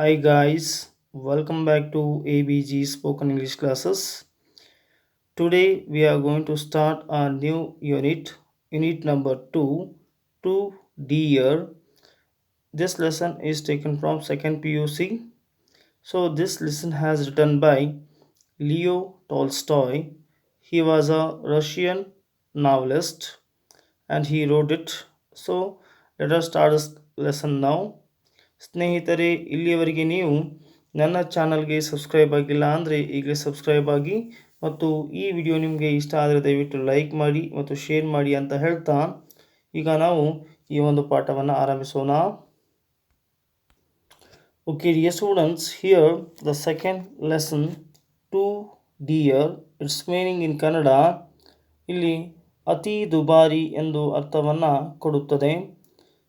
Hi guys, welcome back to ABG Spoken English classes. Today we are going to start a new unit, unit number 2, 2D year. This lesson is taken from 2nd PUC. So this lesson has written by Leo Tolstoy. He was a Russian novelist and he wrote it. So let us start this lesson now. ಸ್ನೇಹಿತರೆ, ಇಲ್ಲಿಯವರೆಗೆ ನೀವು ನನ್ನ ಚಾನಲ್ಗೆ subscribe ಆಗಿಲ್ಲ ಅಂದರೆ ಈಗಲೇ subscribe ಆಗಿ ಮತ್ತು ಈ ವಿಡಿಯೋ ನಿಮಗೆ ಇಷ್ಟ ಆದರೆ ದಯವಿಟ್ಟು ಲೈಕ್ ಮಾಡಿ ಮತ್ತು ಶೇರ್ ಮಾಡಿ ಅಂತ ಹೇಳ್ತಾ ಈಗ ನಾವು ಈ ಒಂದು ಪಾಠವನ್ನು ಆರಂಭಿಸೋಣ. Okay dear students here the second lesson to dear its meaning in Kannada ಇಲ್ಲಿ ಅತಿ ದುಬಾರಿ ಎಂದು ಅರ್ಥವನ್ನು ಕೊಡುತ್ತದೆ.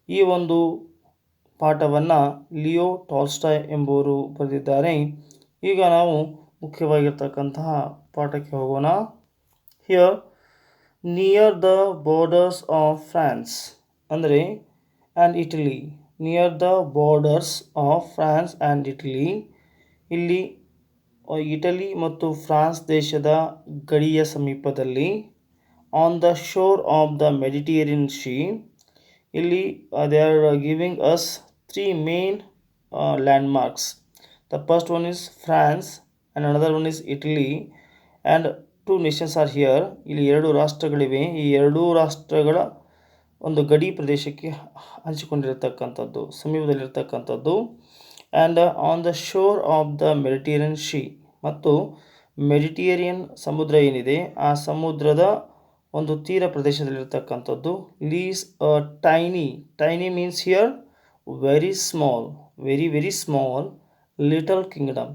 ಈ ಒಂದು ಪಾಠವನ್ನು ಲಿಯೋ ಟಾಲ್ಸ್ಟಾಯ್ ಎಂಬುವರು ಬರೆದಿದ್ದಾರೆ. ಈಗ ನಾವು ಮುಖ್ಯವಾಗಿರ್ತಕ್ಕಂತಹ ಪಾಠಕ್ಕೆ ಹೋಗೋಣ. Here near the borders of France ಅಂದರೆ and Italy near the borders of France and Italy ಇಲ್ಲಿ ಇಟಲಿ ಮತ್ತು ಫ್ರಾನ್ಸ್ ದೇಶದ ಗಡಿಯ ಸಮೀಪದಲ್ಲಿ on the shore of the Mediterranean sea ಇಲ್ಲಿ they are giving us three main uh, landmarks. The first one is France and another one is Italy. And two nations are here ಇಲ್ಲಿ ಎರಡು ರಾಷ್ಟ್ರಗಳಿವೆ. ಈ ಎರಡೂ ರಾಷ್ಟ್ರಗಳ ಒಂದು ಗಡಿ ಪ್ರದೇಶಕ್ಕೆ ಹಂಚಿಕೊಂಡಿರತಕ್ಕಂಥದ್ದು ಸಮೀಪದಲ್ಲಿರ್ತಕ್ಕಂಥದ್ದು. And on the shore of the Mediterranean sea ಮತ್ತು ಮೆಡಿಟೇರಿಯನ್ ಸಮುದ್ರ ಏನಿದೆ ಆ ಸಮುದ್ರದ ಒಂದು ತೀರ ಪ್ರದೇಶದಲ್ಲಿರ್ತಕ್ಕಂಥದ್ದು. Lies a tiny tiny means here very small very very small little kingdom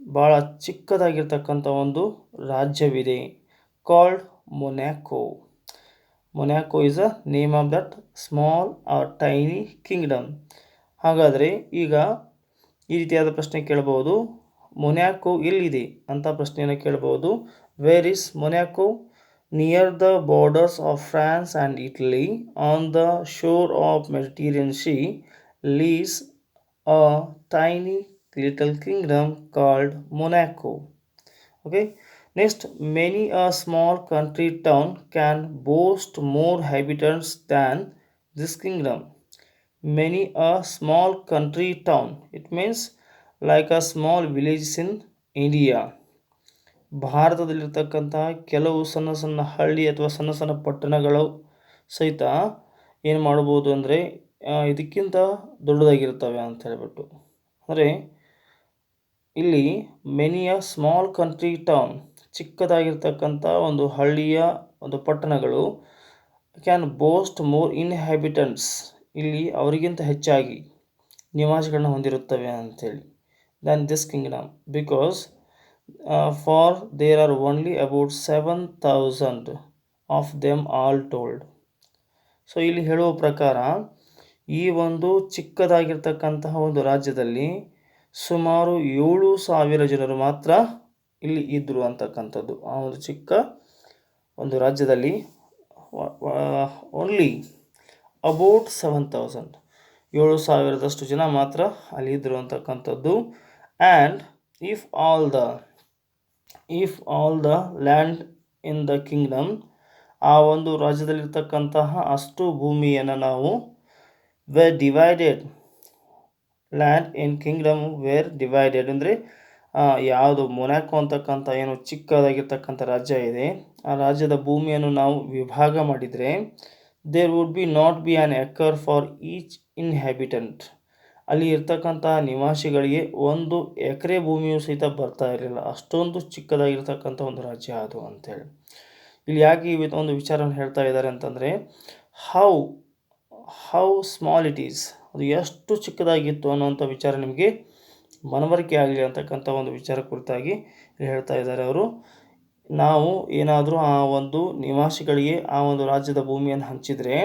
ಭಾಳ ಚಿಕ್ಕದಾಗಿರ್ತಕ್ಕಂಥ ಒಂದು ರಾಜ್ಯವಿದೆ called Monaco Monaco is a name of that small or tiny kingdom ಹಾಗಾದರೆ ಈಗ ಈ ರೀತಿಯಾದ ಪ್ರಶ್ನೆ ಕೇಳಬಹುದು. ಮೊನ್ಯಾಕೋ ಎಲ್ಲಿದೆ ಅಂತ ಪ್ರಶ್ನೆಯನ್ನು ಕೇಳಬಹುದು. Where is Monaco near the borders of France and Italy, on the shore of Mediterranean Sea, lives a tiny little kingdom called Monaco. Okay. Next, many a small country town can boast more inhabitants than this kingdom. Many a small country town. It means like a small village in India. ಭಾರತದಲ್ಲಿರ್ತಕ್ಕಂತಹ ಕೆಲವು ಸಣ್ಣ ಸಣ್ಣ ಹಳ್ಳಿ ಅಥವಾ ಸಣ್ಣ ಸಣ್ಣ ಪಟ್ಟಣಗಳು ಸಹಿತ ಏನು ಮಾಡ್ಬೋದು ಅಂದರೆ ಇದಕ್ಕಿಂತ ದೊಡ್ಡದಾಗಿರ್ತವೆ ಅಂತ ಹೇಳ್ಬಿಟ್ಟು. ಅಂದರೆ, ಇಲ್ಲಿ many a small country town ಚಿಕ್ಕದಾಗಿರ್ತಕ್ಕಂಥ ಒಂದು ಹಳ್ಳಿಯ ಒಂದು ಪಟ್ಟಣಗಳು ಕ್ಯಾನ್ ಬೋಸ್ಟ್ ಮೋರ್ ಇನ್ಹ್ಯಾಬಿಟೆಂಟ್ಸ್ ಇಲ್ಲಿ ಅವರಿಗಿಂತ ಹೆಚ್ಚಾಗಿ ನಿವಾಸಿಗಳನ್ನ ಹೊಂದಿರುತ್ತವೆ ಅಂಥೇಳಿ than this kingdom because for there are only about seven thousand of them all told so ಇಲ್ಲಿ ಹೇಳುವ ಪ್ರಕಾರ, ಈ ಒಂದು ಚಿಕ್ಕದಾಗಿರ್ತಕ್ಕಂತಹ ಒಂದು ರಾಜ್ಯದಲ್ಲಿ ಸುಮಾರು ಏಳು ಸಾವಿರ ಜನರು ಮಾತ್ರ ಇಲ್ಲಿ ಇದ್ದರು ಅಂತಕ್ಕಂಥದ್ದು. ಆ ಒಂದು ಚಿಕ್ಕ ಒಂದು ರಾಜ್ಯದಲ್ಲಿ ಓನ್ಲಿ ಅಬೌಟ್ ಸೆವೆನ್ ತೌಸಂಡ್ ಏಳು ಸಾವಿರದಷ್ಟು ಜನ ಮಾತ್ರ ಅಲ್ಲಿ ಇದ್ದರು ಅಂತಕ್ಕಂಥದ್ದು. And if all the if all the land in the kingdom ಆ ಒಂದು ರಾಜ್ಯದಲ್ಲಿರ್ತಕ್ಕಂತಹ ಅಷ್ಟು ಭೂಮಿಯನ್ನು ನಾವು were divided land in kingdom were divided ಅಂದರೆ ಯಾವುದು ಮೊನಾಕೊ ಅಂತಕ್ಕಂಥ ಏನು ಚಿಕ್ಕದಾಗಿರ್ತಕ್ಕಂಥ ರಾಜ್ಯ ಇದೆ, ಆ ರಾಜ್ಯದ ಭೂಮಿಯನ್ನು ನಾವು ವಿಭಾಗ ಮಾಡಿದರೆ there would be not be an acre for each inhabitant ಅಲ್ಲಿ ಇರ್ತಕ್ಕಂಥ ನಿವಾಸಿಗಳಿಗೆ ಒಂದು ಎಕರೆ ಭೂಮಿಯು ಸಹಿತ ಬರ್ತಾ ಇರಲಿಲ್ಲ. ಅಷ್ಟೊಂದು ಚಿಕ್ಕದಾಗಿರ್ತಕ್ಕಂಥ ಒಂದು ರಾಜ್ಯ ಅದು ಅಂತೇಳಿ. ಇಲ್ಲಿ ಯಾಕೆ ಈ ಒಂದು ವಿಚಾರವನ್ನು ಹೇಳ್ತಾ ಇದ್ದಾರೆ ಅಂತಂದರೆ how how small it is ಅದು ಎಷ್ಟು ಚಿಕ್ಕದಾಗಿತ್ತು ಅನ್ನುವಂಥ ವಿಚಾರ ನಿಮಗೆ ಮನವರಿಕೆ ಆಗಲಿ ಅಂತಕ್ಕಂಥ ಒಂದು ವಿಚಾರ ಕುರಿತಾಗಿ ಹೇಳ್ತಾ ಇದ್ದಾರೆ ಅವರು. ನಾವು ಏನಾದರೂ ಆ ಒಂದು ನಿವಾಸಿಗಳಿಗೆ ಆ ಒಂದು ರಾಜ್ಯದ ಭೂಮಿಯನ್ನು ಹಂಚಿದರೆ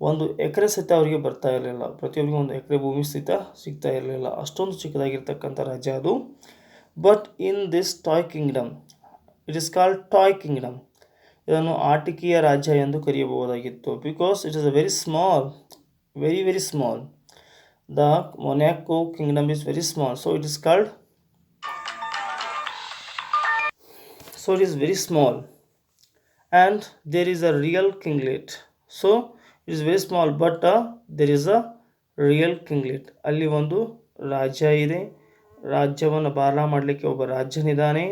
ಒಂದು ಎಕರೆ ಸಹಿತ ಅವರಿಗೆ ಬರ್ತಾ ಇರಲಿಲ್ಲ. ಪ್ರತಿಯೊಬ್ಬರಿಗೂ ಒಂದು ಎಕರೆ ಭೂಮಿ ಸಹಿತ ಸಿಗ್ತಾ ಇರಲಿಲ್ಲ. ಅಷ್ಟೊಂದು ಚಿಕ್ಕದಾಗಿರ್ತಕ್ಕಂಥ ರಾಜ್ಯ ಅದು. But in this toy kingdom it is called toy kingdom ಇದನ್ನು ಆಟಿಕೆಯ ರಾಜ್ಯ ಎಂದು ಕರೆಯಬಹುದಾಗಿತ್ತು. Because it is a very small very very small the Monaco kingdom is very small so it is called So it is very small, and there is a real kinglet. So it is very but but is a real kinglet ಅಲ್ಲಿ ಒಂದು ರಾಜ್ಯ ಇದೆ. ರಾಜ್ಯವನ್ನು ಭಾರ ಮಾಡಲಿಕ್ಕೆ ಒಬ್ಬ ರಾಜ್ಯನಿದ್ದಾನೆ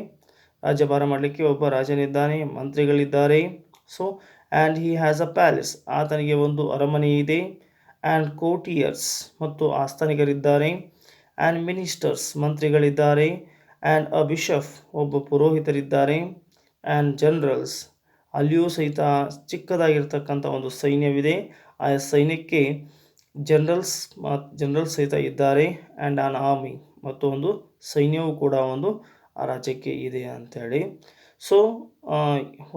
ರಾಜ್ಯ ಭಾರ ಮಾಡಲಿಕ್ಕೆ ಒಬ್ಬ ರಾಜನಿದ್ದಾನೆ. ಮಂತ್ರಿಗಳಿದ್ದಾರೆ. So and he has a palace ಆತನಿಗೆ ಒಂದು ಅರಮನೆ ಇದೆ. ಆ್ಯಂಡ್ ಕೋಟಿಯರ್ಸ್ ಮತ್ತು ಆಸ್ಥಾನಿಗರಿದ್ದಾರೆ. ಆ್ಯಂಡ್ ಮಿನಿಸ್ಟರ್ಸ್ ಮಂತ್ರಿಗಳಿದ್ದಾರೆ. ಆ್ಯಂಡ್ ಅ ಬಿಷಫ್ ಒಬ್ಬ ಪುರೋಹಿತರಿದ್ದಾರೆ. ಆ್ಯಂಡ್ ಜನರಲ್ಸ್ ಅಲ್ಲಿಯೂ ಸಹಿತ ಚಿಕ್ಕದಾಗಿರ್ತಕ್ಕಂಥ ಒಂದು ಸೈನ್ಯವಿದೆ. ಆ ಸೈನ್ಯಕ್ಕೆ ಜನರಲ್ಸ್ ಜನರಲ್ ಸಹಿತ ಇದ್ದಾರೆ. ಆ್ಯಂಡ್ ಆನ್ ಆರ್ಮಿ ಮತ್ತು ಒಂದು ಸೈನ್ಯವು ಕೂಡ ಒಂದು ಆ ರಾಜ್ಯಕ್ಕೆ ಇದೆ ಅಂಥೇಳಿ. ಸೊ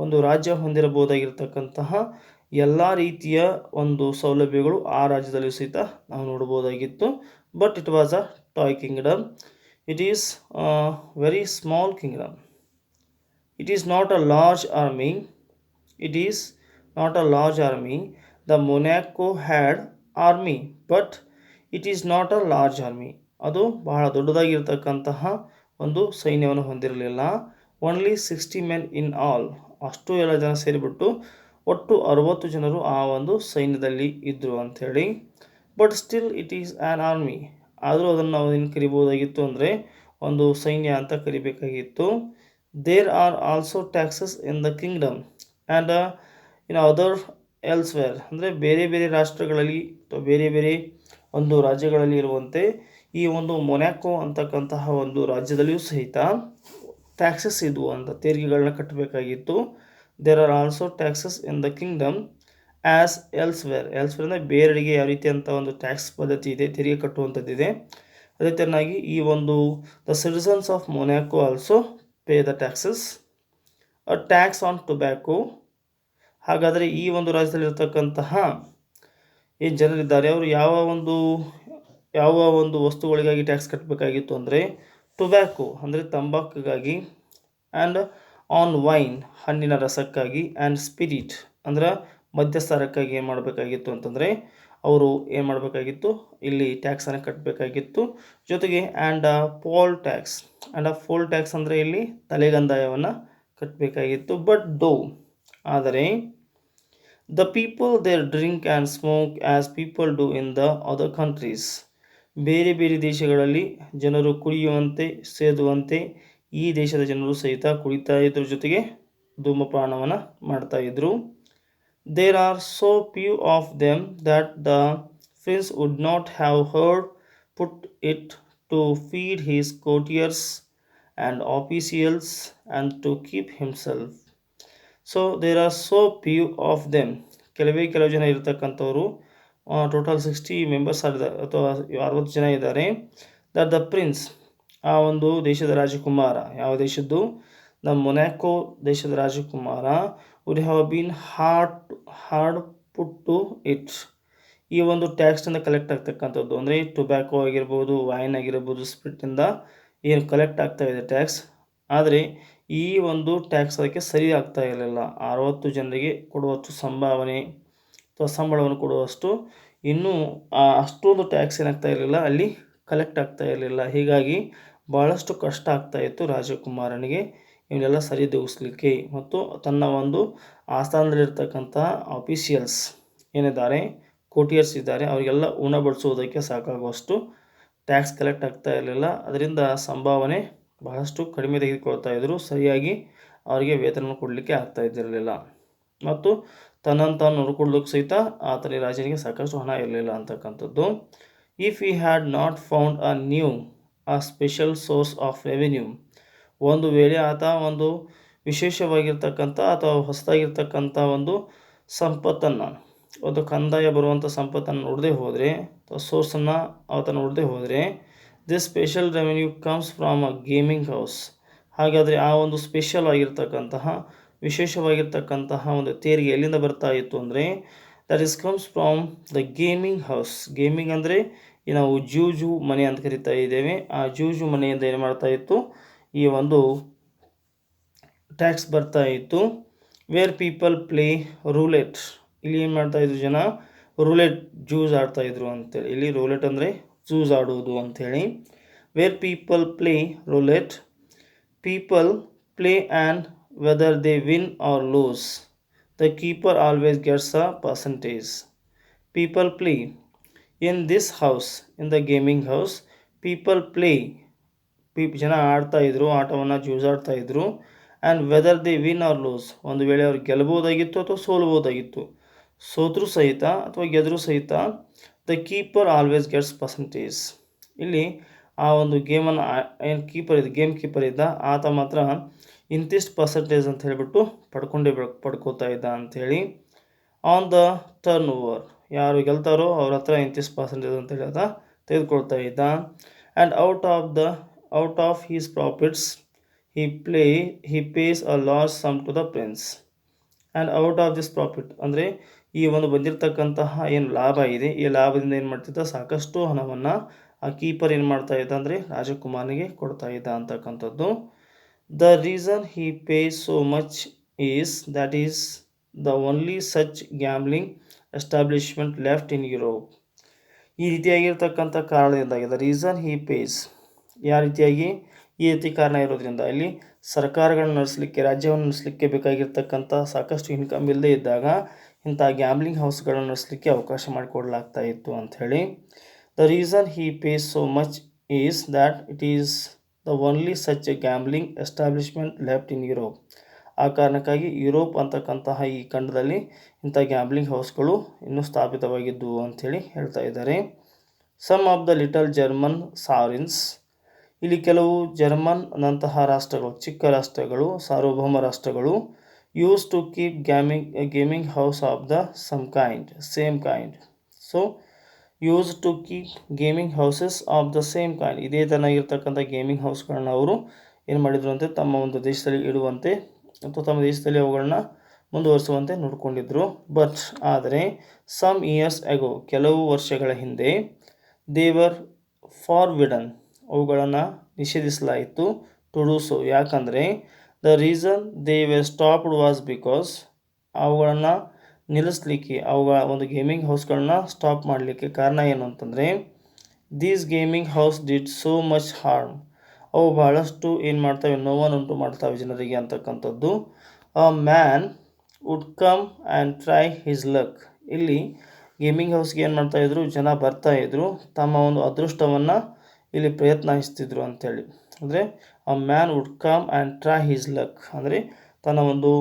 ಒಂದು ರಾಜ್ಯ ಹೊಂದಿರಬಹುದಾಗಿರ್ತಕ್ಕಂತಹ ಎಲ್ಲ ರೀತಿಯ ಒಂದು ಸೌಲಭ್ಯಗಳು ಆ ರಾಜ್ಯದಲ್ಲಿ ಸಹಿತ ನಾವು ನೋಡ್ಬೋದಾಗಿತ್ತು but it was a toy kingdom it is very small kingdom it is not a large army it is not a large army the Monaco had army but it is not a large army ಅದು ಬಹಳ ದೊಡ್ಡದಾಗಿರ್ತಕ್ಕಂತಹ ಒಂದು ಸೈನ್ಯವನ್ನು ಹೊಂದಿರಲಿಲ್ಲ. Only sixty men in all ಅಷ್ಟು ಎಲ್ಲ ಜನ ಸೇರಿಬಿಟ್ಟು ಒಟ್ಟು ಅರವತ್ತು ಜನರು ಆ ಒಂದು ಸೈನ್ಯದಲ್ಲಿ ಇದ್ದರು ಅಂಥೇಳಿ. But still it is an army ಆದರೂ ಅದನ್ನು ನಾವು ಏನು ಕರಿಬೋದಾಗಿತ್ತು ಅಂದರೆ ಒಂದು ಸೈನ್ಯ ಅಂತ ಕರಿಬೇಕಾಗಿತ್ತು. There are also taxes in the kingdom and in other elsewhere ಅಂದರೆ ಬೇರೆ ಬೇರೆ ರಾಷ್ಟ್ರಗಳಲ್ಲಿ ಅಥವಾ ಬೇರೆ ಬೇರೆ ಒಂದು ರಾಜ್ಯಗಳಲ್ಲಿ ಇರುವಂತೆ ಈ ಒಂದು ಮೊನ್ಯಾಕೋ ಅಂತಕ್ಕಂತಹ ಒಂದು ರಾಜ್ಯದಲ್ಲಿಯೂ ಸಹಿತ ಟ್ಯಾಕ್ಸಸ್ ಇದ್ವು ಅಂತ, ತೆರಿಗೆಗಳನ್ನ ಕಟ್ಟಬೇಕಾಗಿತ್ತು. There are also taxes in the kingdom as elsewhere elsewhere ಅಂದರೆ ಬೇರೆಡೆಗೆ ಯಾವ ರೀತಿ ಅಂತ ಒಂದು ಟ್ಯಾಕ್ಸ್ ಪದ್ಧತಿ ಇದೆ, ತೆರಿಗೆ ಕಟ್ಟುವಂಥದ್ದಿದೆ ಅದೇ ತೆರನಾಗಿ ಈ ಒಂದು the citizens of Monaco also pay the taxes tax on tobacco ಹಾಗಾದರೆ ಈ ಒಂದು ರಾಜ್ಯದಲ್ಲಿರ್ತಕ್ಕಂತಹ ಈ ಜನರಿದ್ದಾರೆ. ಅವರು ಯಾವ ಒಂದು ಯಾವ ಒಂದು ವಸ್ತುಗಳಿಗಾಗಿ ಟ್ಯಾಕ್ಸ್ ಕಟ್ಟಬೇಕಾಗಿತ್ತು ಅಂದರೆ ಟೊಬ್ಯಾಕೊ ಅಂದರೆ ತಂಬಾಕುಗಾಗಿ ಆ್ಯಂಡ್ ಆನ್ ವೈನ್ ಹಣ್ಣಿನ ರಸಕ್ಕಾಗಿ ಆ್ಯಂಡ್ ಸ್ಪಿರಿಟ್ ಅಂದ್ರೆ ಮಧ್ಯಸ್ಥಾರಕ್ಕಾಗಿ ಏನು ಮಾಡಬೇಕಾಗಿತ್ತು ಅಂತಂದರೆ ಅವರು ಏನು ಮಾಡಬೇಕಾಗಿತ್ತು? ಇಲ್ಲಿ ಟ್ಯಾಕ್ಸನ್ನು ಕಟ್ಟಬೇಕಾಗಿತ್ತು ಜೊತೆಗೆ and poll tax and poll tax ಅಂದರೆ ಇಲ್ಲಿ ತಲೆಗಂದಾಯವನ್ನು ಕಟ್ಟಬೇಕಾಗಿತ್ತು ಬಟ್ ದೋ ಆದರೆ the people there drink and smoke as people do in the other countries ಬೇರೆ ಬೇರೆ ದೇಶಗಳಲ್ಲಿ ಜನರು ಕುಡಿಯುವಂತೆ, ಸೇದುವಂತೆ ಈ ದೇಶದ ಜನರು ಸಹಿತ ಕುಡಿತಾ ಇದ್ರ ಜೊತೆಗೆ ಧೂಮಪಾನವನ್ನು ಮಾಡ್ತಾ ಇದ್ರು. There are so few of them that the friends would not have heard put it to feed his courtiers and officials and to keep himself. So there are so few of them ಕೆಲವೇ ಕೆಲವು ಜನ ಇರತಕ್ಕಂಥವರು total sixty members ಅಥವಾ ಅರವತ್ತು ಜನ ಇದ್ದಾರೆ. That the prince ಆ ಒಂದು ದೇಶದ ರಾಜಕುಮಾರ, ಯಾವ ದೇಶದ್ದು? ದ ಮೊನ್ಯಾಕೋ ದೇಶದ ರಾಜಕುಮಾರ. Would have been heart hard put to it ಈ ಒಂದು ಟ್ಯಾಕ್ಸ್ನಿಂದ ಕಲೆಕ್ಟ್ ಆಗ್ತಕ್ಕಂಥದ್ದು. ಅಂದರೆ ಟೊಬ್ಯಾಕೋ ಆಗಿರ್ಬೋದು ವೈನ್ ಆಗಿರ್ಬೋದು ಸ್ಪ್ರಿಟ್ಟಿಂದ ಏನು ಕಲೆಕ್ಟ್ ಆಗ್ತಾ ಇದೆ ಟ್ಯಾಕ್ಸ್ ಆದರೆ ಈ ಒಂದು ಟ್ಯಾಕ್ಸ್ ಅದಕ್ಕೆ ಸರಿ ಆಗ್ತಾ ಇರಲಿಲ್ಲ. ಅರವತ್ತು ಜನರಿಗೆ ಕೊಡುವಷ್ಟು ಸಂಭಾವನೆ ಅಥವಾ ಸಂಬಳವನ್ನು ಕೊಡುವಷ್ಟು ಇನ್ನೂ ಅಷ್ಟೊಂದು ಟ್ಯಾಕ್ಸ್ ಏನಾಗ್ತಾ ಇರಲಿಲ್ಲ. ಅಲ್ಲಿ ಕಲೆಕ್ಟ್ ಆಗ್ತಾ ಇರಲಿಲ್ಲ. ಹೀಗಾಗಿ ಭಾಳಷ್ಟು ಕಷ್ಟ ಆಗ್ತಾ ಇತ್ತು ರಾಜಕುಮಾರನಿಗೆ. ಇವನ್ನೆಲ್ಲ ಸರಿದೂಗಿಸ್ಲಿಕ್ಕೆ ಮತ್ತು ತನ್ನ ಒಂದು ಆಸ್ಥಾನದಲ್ಲಿರ್ತಕ್ಕಂಥ ಆಫೀಷಿಯಲ್ಸ್ ಏನಿದ್ದಾರೆ ಕೋಟಿಯರ್ಸ್ ಇದ್ದಾರೆ, ಅವರಿಗೆಲ್ಲ ಉಣಬಡಿಸುವುದಕ್ಕೆ ಸಾಕಾಗುವಷ್ಟು ಟ್ಯಾಕ್ಸ್ ಕಲೆಕ್ಟ್ ಆಗ್ತಾ ಇರಲಿಲ್ಲ. ಅದರಿಂದ ಸಂಭಾವನೆ ಬಹಳಷ್ಟು ಕಡಿಮೆ ತೆಗೆದುಕೊಳ್ತಾ ಇದ್ದರು ಸರಿಯಾಗಿ ಅವರಿಗೆ ವೇತನ ಕೊಡಲಿಕ್ಕೆ ಆಗ್ತಾ ಇದ್ದಿರಲಿಲ್ಲ. ಮತ್ತು ತನ್ನನ್ನು ತಾನು ನೋಡ್ಕೊಳ್ಳೋಕೆ ಸಹಿತ ಆತನ ರಾಜನಿಗೆ ಸಾಕಷ್ಟು ಹಣ ಇರಲಿಲ್ಲ ಅಂತಕ್ಕಂಥದ್ದು. If you had not found a new a special source of revenue ಒಂದು ವೇಳೆ ಆತ ಒಂದು ವಿಶೇಷವಾಗಿರ್ತಕ್ಕಂಥ ಅಥವಾ ಹೊಸದಾಗಿರ್ತಕ್ಕಂಥ ಒಂದು ಸಂಪತ್ತನ್ನು ಒಂದು ಕಂದಾಯ ಬರುವಂಥ ಸಂಪತ್ತನ್ನು ನೋಡದೆ ಹೋದರೆ, ಅಥವಾ ಸೋರ್ಸನ್ನು ಆತ ನೋಡದೆ ಹೋದರೆ this special revenue comes from a gaming house ಹಾಗಾದರೆ ಆ ಒಂದು ಸ್ಪೆಷಲ್ ಆಗಿರ್ತಕ್ಕಂತಹ, ವಿಶೇಷವಾಗಿರ್ತಕ್ಕಂತಹ ಒಂದು ತೆರಿಗೆ ಎಲ್ಲಿಂದ ಬರ್ತಾ ಇತ್ತು ಅಂದರೆ that is comes from the gaming house gaming ಅಂದರೆ, ಈ ನಾವು ಜೂಜು ಮನೆ ಅಂತ ಕರಿತಾ ಇದ್ದೇವೆ. ಆ ಜೂಜು ಮನೆಯಿಂದ ಏನು ಮಾಡ್ತಾ ಇತ್ತು? ಈ ಒಂದು ಟ್ಯಾಕ್ಸ್ ಬರ್ತಾ ಇತ್ತು. ವೇರ್ ಪೀಪಲ್ ಪ್ಲೇ ರೂಲೆಟ್ ಇಲ್ಲಿ ಏನು ಮಾಡ್ತಾ ಇದ್ರು ಜನ, ರೂಲೆಟ್ ಜೂಸ್ ಆಡ್ತಾ ಇದ್ರು ಅಂತೇಳಿ. ಇಲ್ಲಿ ರೂಲೆಟ್ ಅಂದರೆ ಚೂಸ್ ಆಡೋದು ಅಂಥೇಳಿ where people play roulette people play and whether they win or lose the keeper always gets a percentage people play in this house in the gaming house people play people ಜನ ಆಡ್ತಾ ಇದ್ರು, ಆಟವನ್ನು ಜೂಸ್ ಇದ್ರು. And whether they win or lose ಒಂದು ವೇಳೆ ಅವ್ರು ಗೆಲ್ಬೋದಾಗಿತ್ತು ಅಥವಾ ಸೋಲ್ಬೋದಾಗಿತ್ತು. ಸೋತರೂ ಸಹಿತ ಅಥವಾ ಗೆದ್ರು ಸಹಿತ the keeper always gets percentage ಇಲ್ಲಿ ಆ ಒಂದು ಗೇಮನ್ನು ಏನು ಕೀಪರ್ ಇದೆ ಗೇಮ್ ಕೀಪರ್ ಇದ್ದ ಆತ ಮಾತ್ರ ಇಂತಿಷ್ಟು ಪರ್ಸಂಟೇಜ್ ಅಂತ ಹೇಳಿಬಿಟ್ಟು ಪಡ್ಕೊಂಡೇ, ಪಡ್ಕೋತಾ ಇದ್ದ ಅಂಥೇಳಿ ಆನ್ ದ ಟರ್ನ್ ಓವರ್ ಯಾರು ಗೆಲ್ತಾರೋ ಅವ್ರ ಹತ್ರ ಇಂತಿಷ್ಟು ಪರ್ಸಂಟೇಜ್ ಅಂತೇಳಿ ಅದ ತೆಗೆದುಕೊಳ್ತಾ ಇದ್ದ. And out of the out of his profits he play he pays a loss sum to the prince and out of this profit ಅಂದರೆ ಈ ಒಂದು ಬಂದಿರತಕ್ಕಂತಹ ಏನು ಲಾಭ ಇದೆ, ಈ ಲಾಭದಿಂದ ಏನು ಮಾಡ್ತಿದ್ದ? ಸಾಕಷ್ಟು ಹಣವನ್ನು ಆ ಕೀಪರ್ ಏನು ಮಾಡ್ತಾ ಇದ್ದ ಅಂದರೆ ರಾಜಕುಮಾರನಿಗೆ ಕೊಡ್ತಾ ಇದ್ದ ಅಂತಕ್ಕಂಥದ್ದು. The reason he pay so much is that is the only such gambling establishment left in Europe ಈ ರೀತಿಯಾಗಿರ್ತಕ್ಕಂಥ ಕಾರಣದಿಂದಾಗಿ ದ ರೀಸನ್ ಹಿ ಪೇಸ್ ಯಾವ ರೀತಿಯಾಗಿ? ಈ ರೀತಿ ಕಾರಣ ಇರೋದ್ರಿಂದ ಇಲ್ಲಿ ಸರ್ಕಾರಗಳನ್ನ ನಡೆಸಲಿಕ್ಕೆ, ರಾಜ್ಯವನ್ನು ನಡೆಸಲಿಕ್ಕೆ ಬೇಕಾಗಿರ್ತಕ್ಕಂಥ ಸಾಕಷ್ಟು ಇನ್ಕಮ್ ಇಲ್ಲದೇ ಇದ್ದಾಗ ಇಂಥ ಗ್ಯಾಮ್ಲಿಂಗ್ ಹೌಸ್ಗಳನ್ನು ನಡೆಸಲಿಕ್ಕೆ ಅವಕಾಶ ಮಾಡಿಕೊಡ್ಲಾಗ್ತಾ ಇತ್ತು ಅಂಥೇಳಿ the reason he pays so much is that it is the only such a gambling establishment left in Europe ಆ ಕಾರಣಕ್ಕಾಗಿ ಯುರೋಪ್ ಅಂತಕ್ಕಂತಹ ಈ ಖಂಡದಲ್ಲಿ ಇಂಥ ಗ್ಯಾಮ್ಲಿಂಗ್ ಹೌಸ್ಗಳು ಇನ್ನೂ ಸ್ಥಾಪಿತವಾಗಿದ್ದವು ಅಂಥೇಳಿ ಹೇಳ್ತಾ ಇದ್ದಾರೆ. Some of the little German sovereigns ಇಲ್ಲಿ ಕೆಲವು ಜರ್ಮನ್ ನಂತಹ ರಾಷ್ಟ್ರಗಳು, ಚಿಕ್ಕ ರಾಷ್ಟ್ರಗಳು, ಸಾರ್ವಭೌಮ ರಾಷ್ಟ್ರಗಳು used to keep a gaming house of the some kind same kind. So used to keep gaming houses of the same kind ಇದೇ ಥರನಾಗಿರ್ತಕ್ಕಂಥ ಗೇಮಿಂಗ್ ಹೌಸ್ಗಳನ್ನ ಅವರು ಏನು ಮಾಡಿದ್ರು ಅಂತೆ? ತಮ್ಮ ಒಂದು ದೇಶದಲ್ಲಿ ಇಡುವಂತೆ ಅಥವಾ ತಮ್ಮ ದೇಶದಲ್ಲಿ ಅವುಗಳನ್ನ ಮುಂದುವರಿಸುವಂತೆ ನೋಡಿಕೊಂಡಿದ್ರು. ಬಟ್ ಆದರೆ ಸಮ್ ಇಯರ್ಸ್ ಎಗೋ ಕೆಲವು ವರ್ಷಗಳ ಹಿಂದೆ ದೇವರ್ ಫಾರ್ ವಿಡನ್ ಅವುಗಳನ್ನು ನಿಷೇಧಿಸಲಾಯಿತು. ಟು ಡೂ ಸೊ ಯಾಕಂದರೆ the reason they were stopped was because ಅವುಗಳನ್ನು ನಿಲ್ಲಿಸ್ಲಿಕ್ಕೆ, ಅವುಗಳ ಒಂದು ಗೇಮಿಂಗ್ ಹೌಸ್ಗಳನ್ನ ಸ್ಟಾಪ್ ಮಾಡಲಿಕ್ಕೆ ಕಾರಣ ಏನು ಅಂತಂದರೆ these gaming house did so much harm ಅವು ಬಹಳಷ್ಟು ಏನು ಮಾಡ್ತವೆ? ನೋವನ್ನುಂಟು ಮಾಡ್ತವೆ ಜನರಿಗೆ ಅಂತಕ್ಕಂಥದ್ದು. A man would come and try his luck ಇಲ್ಲಿ ಗೇಮಿಂಗ್ ಹೌಸ್ಗೆ ಏನು ಮಾಡ್ತಾಯಿದ್ರು ಜನ ಬರ್ತಾಯಿದ್ರು ತಮ್ಮ ಒಂದು ಅದೃಷ್ಟವನ್ನು ಇಲ್ಲಿ ಪ್ರಯತ್ನಿಸ್ತಿದ್ರು ಅಂಥೇಳಿ ಅಂದರೆ a man would come and try his luck ಅಂದರೆ ತನ್ನ ಒಂದು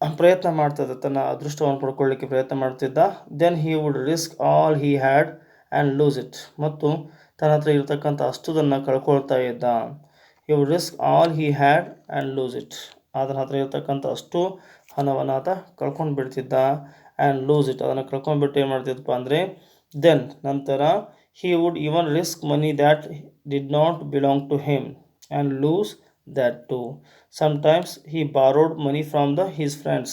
ಪ್ರಯತ್ನ ಮಾಡ್ತಿದ್ದ ತನ್ನ ಅದೃಷ್ಟವನ್ನು ಪಡ್ಕೊಳ್ಳಿಕ್ಕೆ ಪ್ರಯತ್ನ ಮಾಡ್ತಿದ್ದ. Then he would risk all he had and lose it ಮತ್ತು ತನ್ನ ಹತ್ರ ಇರತಕ್ಕಂಥ ಅಷ್ಟುದನ್ನು ಕಳ್ಕೊಳ್ತಾ ಇದ್ದ. He would risk all he had and lose it ಅದರ ಹತ್ರ ಇರತಕ್ಕಂಥ ಅಷ್ಟು ಹಣವನ್ನು ಆತ ಕಳ್ಕೊಂಡು ಬಿಡ್ತಿದ್ದ ಆ್ಯಂಡ್ ಲೂಸ್ ಇಟ್ ಅದನ್ನು ಕಳ್ಕೊಂಡ್ಬಿಟ್ಟು ಏನು ಮಾಡ್ತಿದ್ದಪ್ಪ ಅಂದರೆ ದೆನ್ ನಂತರ he would even risk money that did not belong to him. And lose that too. Sometimes he borrowed money from the, his friends.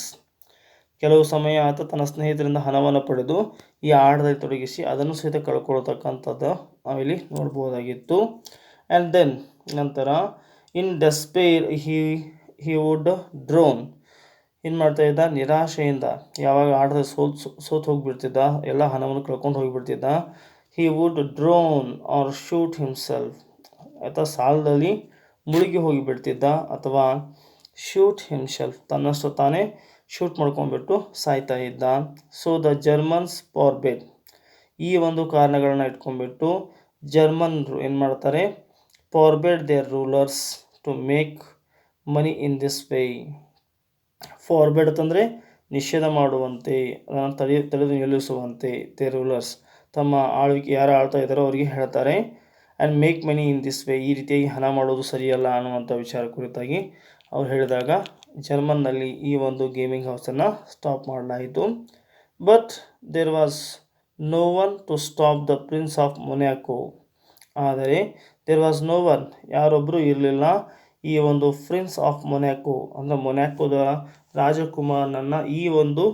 ಕೆಲವು ಸಮಯ ಆತ ತನ್ನ ಸ್ನೇಹಿತರಿಂದ ಹಣವನ್ನು ಪಡೆದು ಈ ಆಟದಲ್ಲಿ ತೊಡಗಿಸಿ ಅದನ್ನು ಸಹಿತ ಕಳ್ಕೊಳ್ತಕ್ಕಂಥದ್ದು ನಾವಿಲ್ಲಿ ನೋಡ್ಬೋದಾಗಿತ್ತು. ಆ್ಯಂಡ್ ದೆನ್ ನಂತರ in despair he he would drone ಏನು ಮಾಡ್ತಾ ಇದ್ದ? ನಿರಾಶೆಯಿಂದ. ಯಾವಾಗ ಆಟದಲ್ಲಿ ಸೋತ್ ಸೋತು ಹೋಗಿಬಿಡ್ತಿದ್ದ? ಎಲ್ಲ ಹಣವನ್ನು ಕಳ್ಕೊಂಡು ಹೋಗಿಬಿಡ್ತಿದ್ದ? He would drown or shoot himself ಅಥವಾ ಸಾಲದಲ್ಲಿ ಮುಳುಗಿ ಹೋಗಿಬಿಡ್ತಿದ್ದ ಅಥವಾ ಶೂಟ್ ಹಿಮ್ಸೆಲ್ಫ್ ತನ್ನಷ್ಟು ತಾನೇ ಶೂಟ್ ಮಾಡ್ಕೊಂಡ್ಬಿಟ್ಟು ಸಾಯ್ತಾ ಇದ್ದ. So the Germans forbade ಈ ಒಂದು ಕಾರಣಗಳನ್ನು ಇಟ್ಕೊಂಡ್ಬಿಟ್ಟು ಜರ್ಮನ್ರು ಏನು ಮಾಡ್ತಾರೆ? Forbade their rulers to make money in this way forbade ಅಂತಂದರೆ ನಿಷೇಧ ಮಾಡುವಂತೆ ಅದನ್ನು ತಡೆ, ತಡೆದು ನಿಲ್ಲಿಸುವಂತೆ ದೇ ರೂಲರ್ಸ್ ತಮ್ಮ ಆಳ್ವಿಕೆ, ಯಾರು ಆಳ್ತಾ ಇದ್ದಾರೋ ಅವರಿಗೆ ಹೇಳ್ತಾರೆ. And make money in this way ಈ ರೀತಿಯಾಗಿ ಹಣ ಮಾಡೋದು ಸರಿಯಲ್ಲ ಅನ್ನುವಂಥ ವಿಚಾರ ಕುರಿತಾಗಿ ಅವ್ರು ಹೇಳಿದಾಗ ಜರ್ಮನ್ನಲ್ಲಿ ಈ ಒಂದು ಗೇಮಿಂಗ್ ಹೌಸನ್ನು ಸ್ಟಾಪ್ ಮಾಡಲಾಯಿತು. But there was no one to stop the prince of Monaco ಆದರೆ ದೇರ್ ವಾಸ್ ನೋ ಒನ್ ಯಾರೊಬ್ಬರು ಇರಲಿಲ್ಲ ಈ ಒಂದು ಪ್ರಿನ್ಸ್ ಆಫ್ ಮೊನ್ಯಾಕೋ ಅಂದರೆ ಮೊನ್ಯಾಕೋದ ರಾಜಕುಮಾರನನ್ನು ಈ ಒಂದು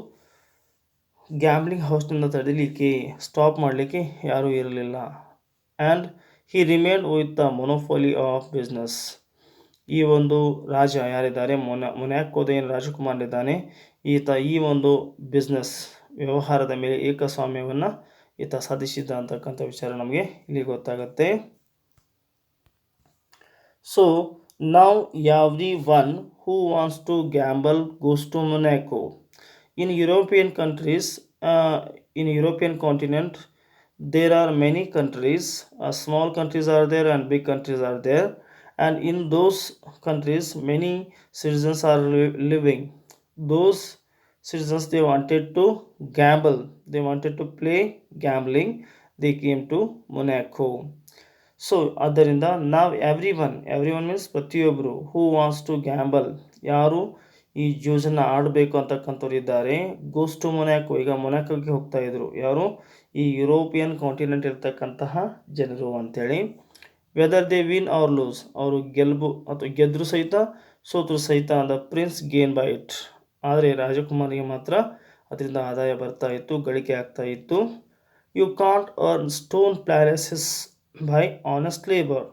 ಗ್ಯಾಮ್ಲಿಂಗ್ ಹೌಸ್ನಿಂದ ತಡಿಲಿಕ್ಕೆ ಸ್ಟಾಪ್ ಮಾಡಲಿಕ್ಕೆ ಯಾರೂ ಇರಲಿಲ್ಲ. And he remain with the monopoly of business ಈ ಒಂದು ರಾಜ ಯಾರಿದ್ದಾರೆ? ಮೊನ ಮೊನ್ಯಾಕೋದ ಏನು ರಾಜಕುಮಾರನಿದ್ದಾನೆ ಈತ ಈ ಒಂದು ಬಿಸ್ನೆಸ್ ವ್ಯವಹಾರದ ಮೇಲೆ ಏಕಸ್ವಾಮ್ಯವನ್ನು ಈತ ಸಾಧಿಸಿದ್ದ ಅಂತಕ್ಕಂಥ ವಿಚಾರ ನಮಗೆ ಇಲ್ಲಿ ಗೊತ್ತಾಗುತ್ತೆ. ಸೊ ನಾವು ಯಾವ್ದಿ one who wants to gamble goes to Monaco in European countries in European continent there are many countries uh, small countries are there and big countries are there and in those countries many citizens are li- living those citizens they wanted to gamble they wanted to play gambling they came to monaco so ಆದ್ದರಿಂದ ನಾವು every one every one means ಪ್ರತಿಯೊಬ್ಬರು who wants to gamble ಯಾರು ಈ ಜ್ಯೂಸನ್ನು ಆಡಬೇಕು ಅಂತಕ್ಕಂಥವ್ರು ಇದ್ದಾರೆ goes to ಮೊನ್ಯಾಕೋ ಈಗ ಮೊನ್ಯಾಕೋಗೆ ಹೋಗ್ತಾ ಇದ್ರು ಯಾರು ಈ ಯುರೋಪಿಯನ್ ಕಾಂಟಿನೆಂಟ್ ಇರ್ತಕ್ಕಂತಹ ಜನರು ಅಂಥೇಳಿ whether they win or lose ಅವರು ಗೆಲ್ಬು ಅಥವಾ ಗೆದ್ರು ಸಹಿತ, ಸೋತರು ಸಹಿತ the prince gain by it ಆದರೆ ರಾಜಕುಮಾರಿಗೆ ಮಾತ್ರ ಅದರಿಂದ ಆದಾಯ ಬರ್ತಾ ಇತ್ತು, ಗಳಿಕೆ ಆಗ್ತಾ ಇತ್ತು. You can't earn stone palaces by honest labour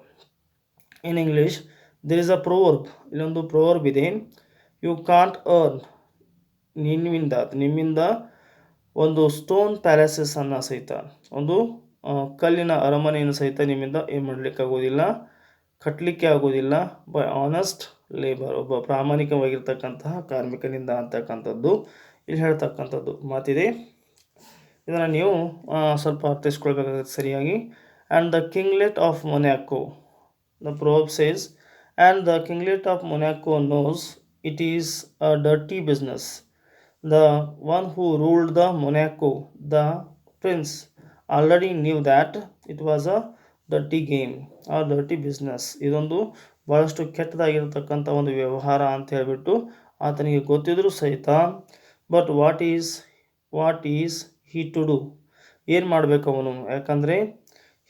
in English there is a proverb ಇಲ್ಲೊಂದು ಪ್ರೋವರ್ಬ್ ಇದೆ. ಯು ಕಾಂಟ್ ಅರ್ನ್ ನಿಮ್ಮಿಂದ ನಿಮ್ಮಿಂದ ಒಂದು ಸ್ಟೋನ್ ಪ್ಯಾಲೇಸಸನ್ನು ಸಹಿತ, ಒಂದು ಕಲ್ಲಿನ ಅರಮನೆಯನ್ನು ಸಹಿತ ನಿಮ್ಮಿಂದ ಏನು ಮಾಡಲಿಕ್ಕಾಗೋದಿಲ್ಲ ಕಟ್ಟಲಿಕ್ಕೆ ಆಗೋದಿಲ್ಲ ಬೈ ಆನೆಸ್ಟ್ ಲೇಬರ್ ಒಬ್ಬ ಪ್ರಾಮಾಣಿಕವಾಗಿರ್ತಕ್ಕಂತಹ ಕಾರ್ಮಿಕನಿಂದ ಅಂತಕ್ಕಂಥದ್ದು, ಇಲ್ಲಿ ಹೇಳ್ತಕ್ಕಂಥದ್ದು ಮಾತಿದೆ. ಇದನ್ನು ನೀವು ಸ್ವಲ್ಪ ಅರ್ಥಿಸ್ಕೊಳ್ಬೇಕಾಗುತ್ತೆ ಸರಿಯಾಗಿ. And the kinglet of Monaco the proverb says and the kinglet of Monaco knows it is a dirty business the one who ruled the Monaco, the prince already knew that it was a dirty game a dirty business ಇದೊಂದು ಭಾಳಷ್ಟು ಕೆಟ್ಟದಾಗಿರ್ತಕ್ಕಂಥ ಒಂದು ವ್ಯವಹಾರ ಅಂತ ಹೇಳಿಬಿಟ್ಟು ಆತನಿಗೆ ಗೊತ್ತಿದ್ರೂ ಸಹಿತ but what is what is he to do ಏನು ಮಾಡಬೇಕು ಅವನು? ಯಾಕಂದರೆ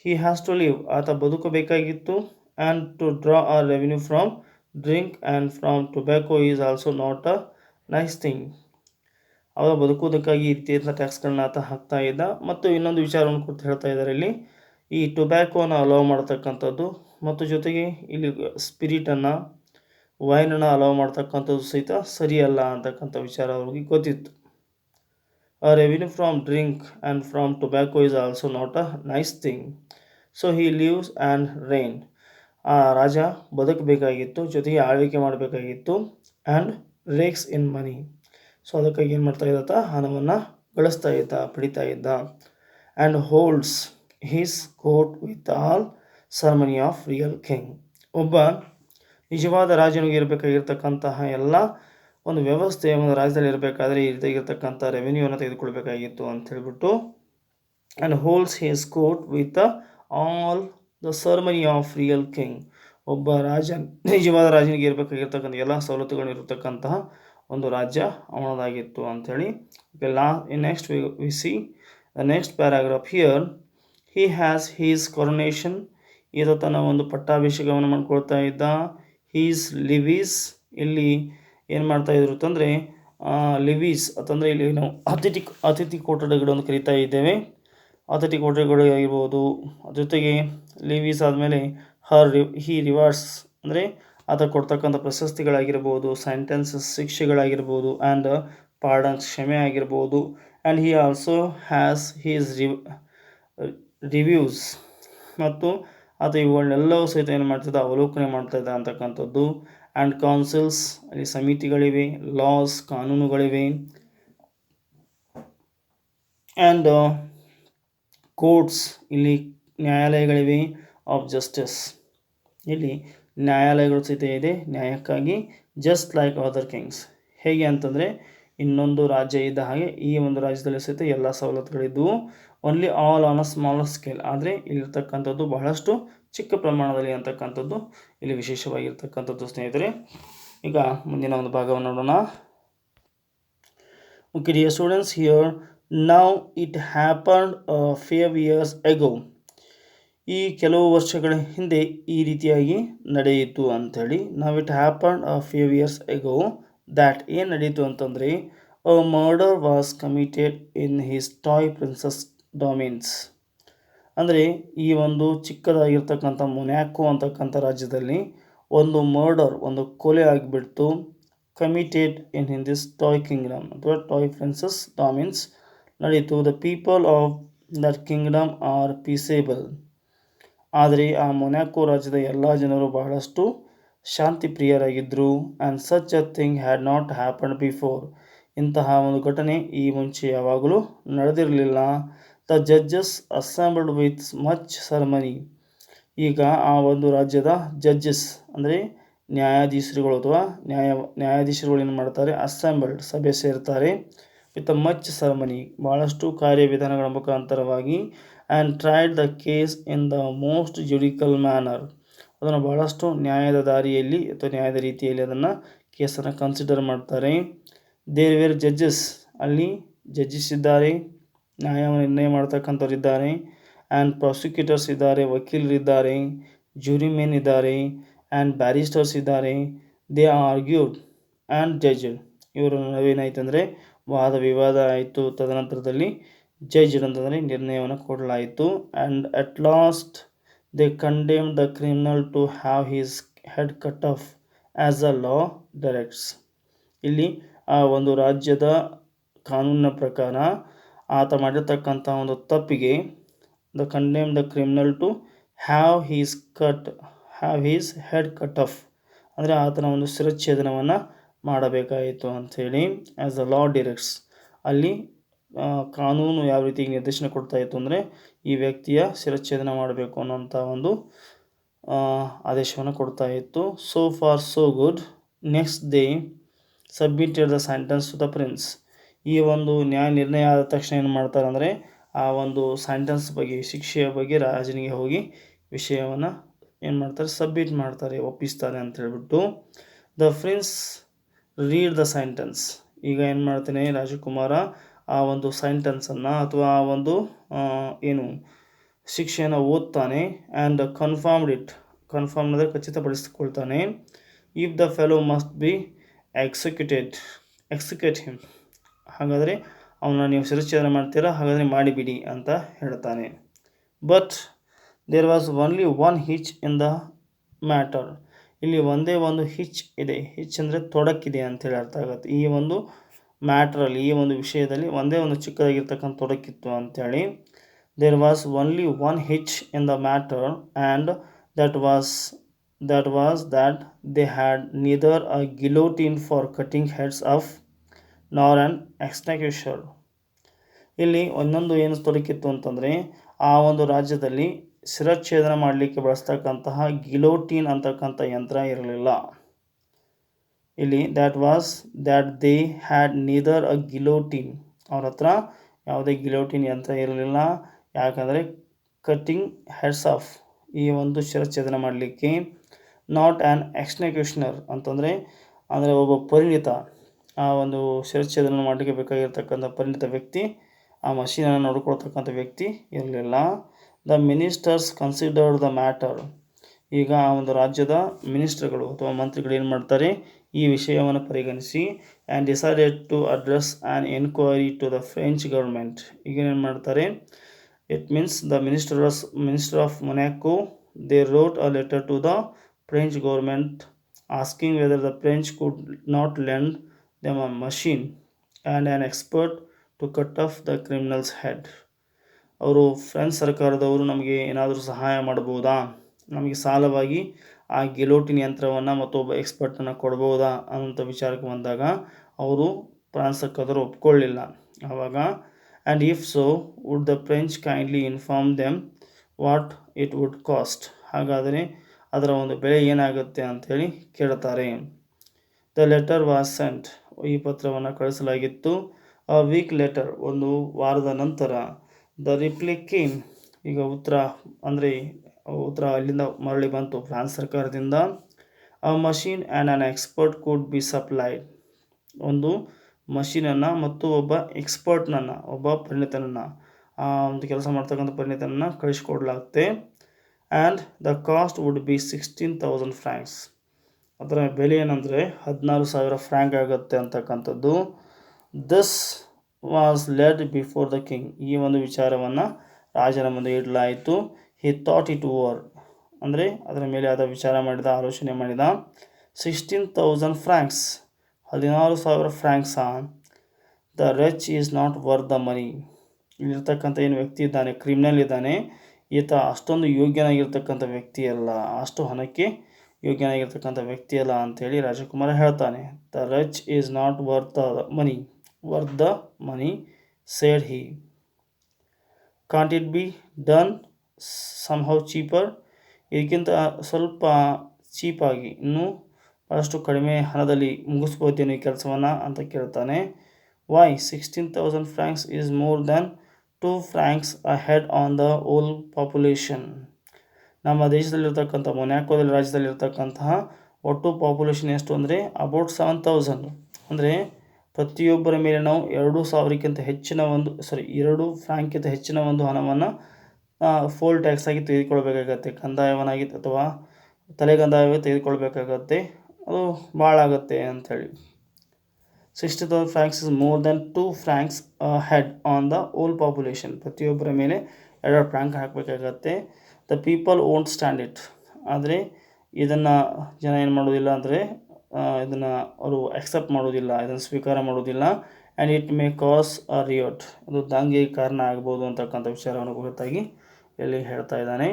ಹಿ ಹ್ಯಾಸ್ ಟು ಲಿವ್ ಆತ ಬದುಕಬೇಕಾಗಿತ್ತು. And to draw a revenue from drink and from tobacco is also not a nice thing ಅವ ಬದುಕುವುದಕ್ಕಾಗಿ ಈ ರೀತಿಯಾದ ಟ್ಯಾಕ್ಸ್ಗಳನ್ನ ಆತ ಹಾಕ್ತಾ ಇದ್ದ. ಮತ್ತು ಇನ್ನೊಂದು ವಿಚಾರವನ್ನು ಕುರಿತು ಹೇಳ್ತಾ ಇದ್ದಾರೆ ಇಲ್ಲಿ. ಈ ಟೊಬ್ಯಾಕೋನ ಅಲೋ ಮಾಡ್ತಕ್ಕಂಥದ್ದು ಮತ್ತು ಜೊತೆಗೆ ಇಲ್ಲಿ ಸ್ಪಿರಿಟನ್ನು ವೈನನ್ನು ಅಲೋ ಮಾಡ್ತಕ್ಕಂಥದ್ದು ಸಹಿತ ಸರಿಯಲ್ಲ ಅಂತಕ್ಕಂಥ ವಿಚಾರ ಅವ್ರಿಗೆ ಗೊತ್ತಿತ್ತು. Revenue from drink and from tobacco is also not a nice thing so he lives and reign ಆ ರಾಜ ಬದುಕಬೇಕಾಗಿತ್ತು, ಜೊತೆಗೆ ಆಳ್ವಿಕೆ ಮಾಡಬೇಕಾಗಿತ್ತು and rakes in money so ಅದಕ್ಕಾಗಿ ಏನು ಮಾಡ್ತಾ ಇದ್ದ ಹಣವನ್ನು ಗಳಿಸ್ತಾ ಇದ್ದ, ಪಡಿತಾ ಇದ್ದ. And holds his court with all ceremony of real king ಒಬ್ಬ ನಿಜವಾದ ರಾಜನಿಗೆ ಇರಬೇಕಾಗಿರ್ತಕ್ಕಂತಹ ಎಲ್ಲ ಒಂದು ವ್ಯವಸ್ಥೆ ಒಂದು ರಾಜ್ಯದಲ್ಲಿ ಇರಬೇಕಾದ್ರೆ ಈ ರೀತಿಯಾಗಿರ್ತಕ್ಕಂಥ ತೆಗೆದುಕೊಳ್ಬೇಕಾಗಿತ್ತು ಅಂತ ಹೇಳ್ಬಿಟ್ಟು and holds his court with all the ceremony of real king ಒಬ್ಬ ರಾಜ, ನಿಜವಾದ ರಾಜನಿಗೆ ಇರಬೇಕಾಗಿರ್ತಕ್ಕಂಥ ಎಲ್ಲ ಸವಲತ್ತುಗಳು ಇರತಕ್ಕಂತಹ ಒಂದು ರಾಜ್ಯ ಅವನದಾಗಿತ್ತು ಅಂಥೇಳಿ. ಲಾ next we see the next paragraph here he has his coronation ಈತ ತನ್ನ ಒಂದು ಪಟ್ಟಾಭಿಷೇಕವನ್ನು ಮಾಡ್ಕೊಳ್ತಾ ಇದ್ದ. ಹೀಸ್ ಲಿವೀಸ್ ಇಲ್ಲಿ ಏನು ಮಾಡ್ತಾ ಇದ್ರು ಅಂತಂದರೆ ಲಿವೀಸ್ ಅಂತಂದರೆ ಇಲ್ಲಿ ನಾವು ಅತಿಥಿ ಅತಿಥಿ ಕೊಠಡಿಗಳನ್ನು ಕರಿತಾ ಇದ್ದೇವೆ. ಅತಿಥಿ ಕೊಠಡಿಗಳು ಆಗಿರ್ಬೋದು. ಜೊತೆಗೆ ಲಿವೀಸ್ ಆದಮೇಲೆ ಹರ್ ರಿ ಹಿ ರಿವಾರ್ಡ್ಸ್ ಅಂದರೆ ಆತ ಕೊಡ್ತಕ್ಕಂಥ ಪ್ರಶಸ್ತಿಗಳಾಗಿರ್ಬೋದು ಸೆಂಟೆನ್ಸಸ್ ಶಿಕ್ಷೆಗಳಾಗಿರ್ಬೋದು ಆ್ಯಂಡ್ ಪಾರ್ಡನ್ ಕ್ಷಮೆ ಆಗಿರ್ಬೋದು. And he also has his ರಿವ್ reviews ಮತ್ತು ಆತ ಇವುಗಳನ್ನೆಲ್ಲವೂ ಸಹಿತ ಏನು ಮಾಡ್ತಿದ್ದ? ಅವಲೋಕನೆ ಮಾಡ್ತಾ ಇದ್ದ ಅಂತಕ್ಕಂಥದ್ದು. ಆ್ಯಂಡ್ ಕೌನ್ಸಿಲ್ಸ್ ಅಲ್ಲಿ ಸಮಿತಿಗಳಿವೆ ಲಾಸ್ ಕಾನೂನುಗಳಿವೆ. ಆ್ಯಂಡ್ ಕೋರ್ಟ್ಸ್ ಇಲ್ಲಿ ನ್ಯಾಯಾಲಯಗಳಿವೆ ಆಫ್ ಜಸ್ಟಿಸ್ ಇಲ್ಲಿ ನ್ಯಾಯಾಲಯಗಳು ಸಹಿತ ಇದೆ. ನ್ಯಾಯಕ್ಕಾಗಿ ಜಸ್ಟ್ ಲೈಕ್ ಅದರ್ ಕಿಂಗ್ಸ್ ಹೇಗೆ ಅಂತಂದರೆ, ಇನ್ನೊಂದು ರಾಜ್ಯ ಇದ್ದ ಹಾಗೆ ಈ ಒಂದು ರಾಜ್ಯದಲ್ಲಿ ಸಹಿತ ಎಲ್ಲ ಸವಲತ್ತುಗಳಿದ್ದವು. Only all on a small scale ಆದರೆ ಇಲ್ಲಿರ್ತಕ್ಕಂಥದ್ದು ಬಹಳಷ್ಟು ಚಿಕ್ಕ ಪ್ರಮಾಣದಲ್ಲಿ ಅಂತಕ್ಕಂಥದ್ದು ಇಲ್ಲಿ ವಿಶೇಷವಾಗಿರ್ತಕ್ಕಂಥದ್ದು ಸ್ನೇಹಿತರೆ. ಈಗ ಮುಂದಿನ ಒಂದು ಭಾಗವನ್ನು ನೋಡೋಣ. Okay dear students here now it happen few years ago ಈ ಕೆಲವು ವರ್ಷಗಳ ಹಿಂದೆ ಈ ರೀತಿಯಾಗಿ ನಡೆಯಿತು ಅಂಥೇಳಿ ನಾವು it happen a few years ago that ಏನು ನಡೀತು ಅಂತಂದರೆ, a murder was committed in his toy prince's dominions. ಅಂದರೆ, ಈ ಒಂದು ಚಿಕ್ಕದಾಗಿರ್ತಕ್ಕಂಥ ಮೊನ್ಯಾಕೋ ಅಂತಕ್ಕಂಥ ರಾಜ್ಯದಲ್ಲಿ ಒಂದು ಮರ್ಡರ್, ಒಂದು ಕೊಲೆ ಆಗಿಬಿಡ್ತು, committed in in this toy kingdom ಅಥವಾ ಟಾಯ್ ಪ್ರಿನ್ಸಸ್ ಡಾಮಿನ್ಸ್ ನಡೀತು. The people of that kingdom are peaceable. ಆದರೆ ಆ ಮೊನ್ಯಾಕೋ ರಾಜ್ಯದ ಎಲ್ಲ ಜನರು ಬಹಳಷ್ಟು ಶಾಂತಿ ಪ್ರಿಯರಾಗಿದ್ದರು and such a thing had not happen before ಇಂತಹ ಒಂದು ಘಟನೆ ಈ ಮುಂಚೆ ಯಾವಾಗಲೂ ನಡೆದಿರಲಿಲ್ಲ. The judges assembled with much ceremony ಈಗ ಆ ಒಂದು ರಾಜ್ಯದ ಜಡ್ಜಸ್ ಅಂದರೆ ನ್ಯಾಯಾಧೀಶರುಗಳು ಅಥವಾ ನ್ಯಾಯ, ನ್ಯಾಯಾಧೀಶರುಗಳು ಏನು ಮಾಡ್ತಾರೆ? ಅಸೆಂಬಲ್ಡ್ ಸಭೆ ಸೇರ್ತಾರೆ. ವಿತ್ ಮಚ್ ಸರ್ಮನಿ ಭಾಳಷ್ಟು ಕಾರ್ಯವಿಧಾನಗಳ ಮುಖಾಂತರವಾಗಿ and tried the case in the most judicial manner ಅದನ್ನು ಭಾಳಷ್ಟು ನ್ಯಾಯದ ದಾರಿಯಲ್ಲಿ ಅಥವಾ ನ್ಯಾಯದ ರೀತಿಯಲ್ಲಿ ಅದನ್ನು ಕೇಸನ್ನು ಕನ್ಸಿಡರ್ ಮಾಡ್ತಾರೆ. ದೇರ್ ವೇರ್ ಜಡ್ಜಸ್ ಅಲ್ಲಿ ಜಡ್ಜಸ್ ಇದ್ದಾರೆ, ನ್ಯಾಯವನ್ನು ನಿರ್ಣಯ ಮಾಡ್ತಕ್ಕಂಥವ್ರು ಇದ್ದಾರೆ ಆ್ಯಂಡ್ ಪ್ರಾಸಿಕ್ಯೂಟರ್ಸ್ ಇದ್ದಾರೆ ವಕೀಲರಿದ್ದಾರೆ ಜ್ಯೂರಿಮೆನ್ ಇದ್ದಾರೆ ಆ್ಯಂಡ್ ಬ್ಯಾರಿಸ್ಟರ್ಸ್ ಇದ್ದಾರೆ. ದೇ ಆರ್ಗ್ಯೂಡ್ ಆ್ಯಂಡ್ ಜಡ್ಜ್ ಇವರು ನಡುವೆ ಏನಾಯ್ತು ಅಂದರೆ ವಾದ ವಿವಾದ ಆಯಿತು. ತದನಂತರದಲ್ಲಿ ಜಡ್ಜ್ ಅಂತಂದರೆ ನಿರ್ಣಯವನ್ನು ಕೊಡಲಾಯಿತು. And at last they condemn the criminal to have his head cut off as a law directs ಇಲ್ಲಿ, ಆ ಒಂದು ರಾಜ್ಯದ ಕಾನೂನಿನ ಪ್ರಕಾರ ಆತ ಮಾಡಿರ್ತಕ್ಕಂಥ ಒಂದು ತಪ್ಪಿಗೆ the condemn the criminal to have his cut have his head cut off ಅಂದರೆ ಆತನ ಒಂದು ಶಿರಚ್ಛೇದನವನ್ನು ಮಾಡಬೇಕಾಯಿತು ಅಂಥೇಳಿ ಆ್ಯಸ್ ಅ ಲಾ ಡೈರೆಕ್ಟ್ಸ್ ಅಲ್ಲಿ ಕಾನೂನು ಯಾವ ರೀತಿ ನಿರ್ದೇಶನ ಕೊಡ್ತಾ ಇತ್ತು ಅಂದರೆ ಈ ವ್ಯಕ್ತಿಯ ಶಿರಚ್ಛೇದನ ಮಾಡಬೇಕು ಅನ್ನೋಂಥ ಒಂದು ಆದೇಶವನ್ನು ಕೊಡ್ತಾ ಇತ್ತು. So far so good next day submitted the sentence to the prince ಈ ಒಂದು ನ್ಯಾಯ ನಿರ್ಣಯ ಆದ ತಕ್ಷಣ ಏನು ಮಾಡ್ತಾರೆ ಅಂದರೆ ಆ ಒಂದು ಸೆಂಟೆನ್ಸ್ ಬಗ್ಗೆ, ಶಿಕ್ಷೆಯ ಬಗ್ಗೆ ರಾಜನಿಗೆ ಹೋಗಿ ವಿಷಯವನ್ನು ಏನು ಮಾಡ್ತಾರೆ ಸಬ್ಮಿಟ್ ಮಾಡ್ತಾರೆ, ಒಪ್ಪಿಸ್ತಾರೆ ಅಂತ ಹೇಳ್ಬಿಟ್ಟು the prince read the sentence ಈಗ ಏನು ಮಾಡ್ತಾನೆ, ರಾಜಕುಮಾರ ಆ ಒಂದು ಸೆಂಟೆನ್ಸನ್ನು ಅಥವಾ ಆ ಒಂದು ಏನು ಶಿಕ್ಷೆಯನ್ನು ಓದ್ತಾನೆ ಆ್ಯಂಡ್ ಕನ್ಫರ್ಮ್ಡ್ ಇಟ್ ಕನ್ಫರ್ಮ್ ಅಂದರೆ ಖಚಿತಪಡಿಸಿಕೊಳ್ತಾನೆ. If the fellow must be executed execute him ಹಾಗಾದರೆ ಅವನ ನೀವು ಶಿರಚ್ಛೇದನ ಮಾಡ್ತೀರಾ? ಹಾಗಾದರೆ ಮಾಡಿಬಿಡಿ ಅಂತ ಹೇಳ್ತಾನೆ. But there was only one hitch in the matter ಇಲ್ಲಿ ಒಂದೇ ಒಂದು ಹಿಚ್ ಇದೆ. ಹಿಚ್ ಅಂದರೆ ತೊಡಕಿದೆ ಅಂತೇಳಿ ಅರ್ಥ ಆಗುತ್ತೆ. ಈ ಒಂದು ಮ್ಯಾಟ್ರಲ್ಲಿ ಈ ಒಂದು ವಿಷಯದಲ್ಲಿ ಒಂದೇ ಒಂದು ಚಿಕ್ಕದಾಗಿರ್ತಕ್ಕಂಥ ತೊಡಕಿತ್ತು ಅಂಥೇಳಿ there was only one hitch in the matter and that was that was that they had neither a guillotine for cutting heads off nor and executioner ಇಲ್ಲಿ ಒಂದೊಂದು ಏನು ತೊಡಕಿತ್ತು ಅಂತಂದರೆ ಆ ಒಂದು ರಾಜ್ಯದಲ್ಲಿ ಶಿರಚ್ಛೇದನ ಮಾಡಲಿಕ್ಕೆ ಬಳಸ್ತಕ್ಕಂತಹ ಗಿಲೋಟಿನ್ ಅಂತಕ್ಕಂಥ ಯಂತ್ರ ಇರಲಿಲ್ಲ. ಇಲ್ಲಿ that was that they had neither a guillotine ಅವ್ರ ಹತ್ರ ಯಾವುದೇ ಗಿಲೋಟಿನ್ ಯಂತ್ರ ಇರಲಿಲ್ಲ. ಯಾಕಂದರೆ ಕಟ್ಟಿಂಗ್ ಹೆಡ್ಸ್ ಆಫ್ ಈ ಒಂದು ಶಿರಚ್ಛೇದನ ಮಾಡಲಿಕ್ಕೆ ನಾಟ್ ಆ್ಯನ್ ಎಕ್ಸ್ನೆಕ್ಯೂಷನರ್ ಅಂತಂದರೆ ಅಂದರೆ ಒಬ್ಬ ಪರಿಣಿತ ಆ ಒಂದು ಶಿರಚ್ಛೇದನ ಮಾಡಲಿಕ್ಕೆ ಬೇಕಾಗಿರ್ತಕ್ಕಂಥ ಪರಿಣಿತ ವ್ಯಕ್ತಿ, ಆ ಮಷೀನನ್ನು ನೋಡ್ಕೊಳ್ತಕ್ಕಂಥ ವ್ಯಕ್ತಿ ಇರಲಿಲ್ಲ. The ministers considered the matter ಈಗ ಆ ಒಂದು ರಾಜ್ಯದ ಮಿನಿಸ್ಟರ್ಗಳು ಅಥವಾ ಮಂತ್ರಿಗಳು ಏನು ಮಾಡ್ತಾರೆ? ಈ ವಿಷಯವನ್ನು ಪರಿಗಣಿಸಿ and decided to address an enquiry to the French government ಏನು ಮಾಡ್ತಾರೆ? It means the ministers minister of Monaco they wrote a letter to the French government asking whether the French could not lend them a machine and an expert to cut off the criminal's head ಅವರು French ಸರ್ಕಾರದವರು ನಮಗೆ ಏನಾದರೂ ಸಹಾಯ ಮಾಡ್ಬೋದಾ? ನಮಗೆ ಸಾಲವಾಗಿ ಆ ಗಿಲೋಟಿನ್ ಯಂತ್ರವನ್ನು ಮತ್ತೊಬ್ಬ ಎಕ್ಸ್ಪರ್ಟನ್ನು ಕೊಡ್ಬೋದಾ ಅನ್ನೋಂಥ ವಿಚಾರಕ್ಕೆ ಬಂದಾಗ ಅವರು ಫ್ರಾನ್ಸ್ ಒಪ್ಕೊಳ್ಳಿಲ್ಲ. ಆವಾಗ and if so would the French kindly inform them what it would cost ಹಾಗಾದರೆ ಅದರ ಒಂದು ಬೆಲೆ ಏನಾಗುತ್ತೆ ಅಂಥೇಳಿ ಕೇಳ್ತಾರೆ ದ ಲೆಟರ್ ವಾಸ್ ಸೆಂಟ್ ಈ ಪತ್ರವನ್ನು ಕಳಿಸಲಾಗಿತ್ತು. ಅ ವೀಕ್ ಲೆಟರ್ ಒಂದು ವಾರದ ನಂತರ. ದ ರಿಪ್ಲಿಕ್ ಈಗ ಉತ್ತರ ಅಂದರೆ ಉತ್ತರ ಅಲ್ಲಿಂದ ಮರಳಿ ಬಂತು. ಫ್ರಾನ್ಸ್ ಸರ್ಕಾರದಿಂದ a machine and an expert could be supplied. ಒಂದು ಮಷೀನನ್ನು ಮತ್ತು ಒಬ್ಬ ಎಕ್ಸ್ಪರ್ಟ್ನನ್ನು, ಒಬ್ಬ ಪರಿಣಿತನನ್ನು, ಆ ಒಂದು ಕೆಲಸ ಮಾಡ್ತಕ್ಕಂಥ ಪರಿಣಿತನನ್ನು ಕಳಿಸ್ಕೊಡ್ಲಾಗುತ್ತೆ. And the cost would be sixteen thousand francs ಅದರ ಬೆಲೆ ಏನಂದರೆ ಹದಿನಾರು ಸಾವಿರ ಫ್ರ್ಯಾಂಕ್ ಆಗುತ್ತೆ ಅಂತಕ್ಕಂಥದ್ದು. This was led before the king ಈ ಒಂದು ವಿಚಾರವನ್ನು ರಾಜನ ಮುಂದೆ ಇಡಲಾಯಿತು. ಹಿ ಥಾಟ್ ಇಟ್ ಓವರ್ ಅಂದರೆ ಅದರ ಮೇಲೆ ಆದ ವಿಚಾರ ಮಾಡಿದ, ಆಲೋಚನೆ ಮಾಡಿದ. ಸಿಕ್ಸ್ಟೀನ್ ತೌಸಂಡ್ ಫ್ರ್ಯಾಂಕ್ಸ್ ಹದಿನಾರು ಸಾವಿರ francs the wretch is not worth the money ಇಲ್ಲಿರ್ತಕ್ಕಂಥ ಏನು ವ್ಯಕ್ತಿ ಇದ್ದಾನೆ ಕ್ರಿಮಿನಲ್ ಇದ್ದಾನೆ, ಈತ ಅಷ್ಟೊಂದು ಯೋಗ್ಯನಾಗಿರ್ತಕ್ಕಂಥ ವ್ಯಕ್ತಿ ಅಲ್ಲ. ಅಷ್ಟು ಹಣಕ್ಕೆ ಯೋಗ್ಯನಾಗಿರ್ತಕ್ಕಂಥ ವ್ಯಕ್ತಿ ಅಲ್ಲ ಅಂಥೇಳಿ ರಾಜಕುಮಾರ ಹೇಳ್ತಾನೆ. The wretch is not worth the money worth the money said he can't it be done somehow cheaper ಇದಕ್ಕಿಂತ ಸ್ವಲ್ಪ ಚೀಪಾಗಿ ಇನ್ನೂ ಭಾಳಷ್ಟು ಕಡಿಮೆ ಹಣದಲ್ಲಿ ಮುಗಿಸ್ಬೋದೇನು ಈ ಕೆಲಸವನ್ನು ಅಂತ ಕೇಳ್ತಾನೆ. Why sixteen thousand francs is more than two francs a head on the whole population ನಮ್ಮ ದೇಶದಲ್ಲಿರ್ತಕ್ಕಂಥ ಮೊನ್ಯಾಕೋದಲ್ಲಿ ರಾಜ್ಯದಲ್ಲಿರ್ತಕ್ಕಂತಹ ಒಟ್ಟು ಪಾಪ್ಯುಲೇಷನ್ ಎಷ್ಟು ಅಂದರೆ ಅಬೌಟ್ ಸೆವೆನ್ ತೌಸಂಡ್ ಅಂದರೆ ಪ್ರತಿಯೊಬ್ಬರ ಮೇಲೆ ನಾವು ಎರಡು ಸಾವಿರಕ್ಕಿಂತ ಹೆಚ್ಚಿನ ಒಂದು ಸಾರಿ ಎರಡು ಫ್ರ್ಯಾಂಕ್ಕಿಂತ ಹೆಚ್ಚಿನ ಒಂದು ಹಣವನ್ನು ಫೋಲ್ ಟ್ಯಾಕ್ಸ್ ಆಗಿ ತೆಗೆದುಕೊಳ್ಬೇಕಾಗತ್ತೆ. ಕಂದಾಯವನ್ನಾಗಿ ಅಥವಾ ತಲೆಗಂದಾಯವಾಗಿ ತೆಗೆದುಕೊಳ್ಬೇಕಾಗತ್ತೆ. ಅದು ಭಾಳ ಆಗುತ್ತೆ ಅಂಥೇಳಿ. Sixty thousand francs is more than two francs head on the whole population ಪ್ರತಿಯೊಬ್ಬರ ಮೇಲೆ ಎರಡು ಫ್ರ್ಯಾಂಕ್ ಹಾಕಬೇಕಾಗತ್ತೆ. The people won't stand it ಆದರೆ ಇದನ್ನು ಜನ ಏನು ಮಾಡೋದಿಲ್ಲ ಅಂದರೆ ಇದನ್ನು ಅವರು ಅಕ್ಸೆಪ್ಟ್ ಮಾಡೋದಿಲ್ಲ, ಇದನ್ನು ಸ್ವೀಕಾರ ಮಾಡೋದಿಲ್ಲ. And it may cause a riot ಅದು ದಂಗೆ ಕಾರಣ ಆಗ್ಬೋದು ಅಂತಕ್ಕಂಥ ವಿಚಾರವನ್ನು ಕುರಿತಾಗಿ ಇಲ್ಲಿ ಹೇಳ್ತಾ ಇದ್ದಾನೆ.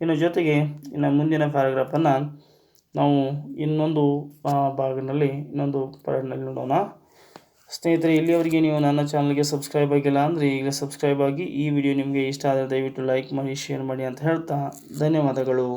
ಇನ್ನು ಜೊತೆಗೆ ಇನ್ನು ಮುಂದಿನ ಪ್ಯಾರಾಗ್ರಾಫನ್ನು ನಾವು ಇನ್ನೊಂದು ಭಾಗದಲ್ಲಿ, ಇನ್ನೊಂದು ಪಾರ್ಟ್ನಲ್ಲಿ ನೋಡೋಣ. ಸ್ನೇಹಿತರೆ, ಇಲ್ಲಿಯವರೆಗೆ ನೀವು ನನ್ನ ಚಾನಲ್ಗೆ ಸಬ್ಸ್ಕ್ರೈಬ್ ಆಗಿಲ್ಲ ಅಂದರೆ ಈಗಲೇ ಸಬ್ಸ್ಕ್ರೈಬ್ ಆಗಿ ಈ ವಿಡಿಯೋ ನಿಮಗೆ ಇಷ್ಟ ಆದರೆ ದಯವಿಟ್ಟು ಲೈಕ್ ಮಾಡಿ ಶೇರ್ ಮಾಡಿ ಅಂತ ಹೇಳ್ತಾ ಧನ್ಯವಾದಗಳು.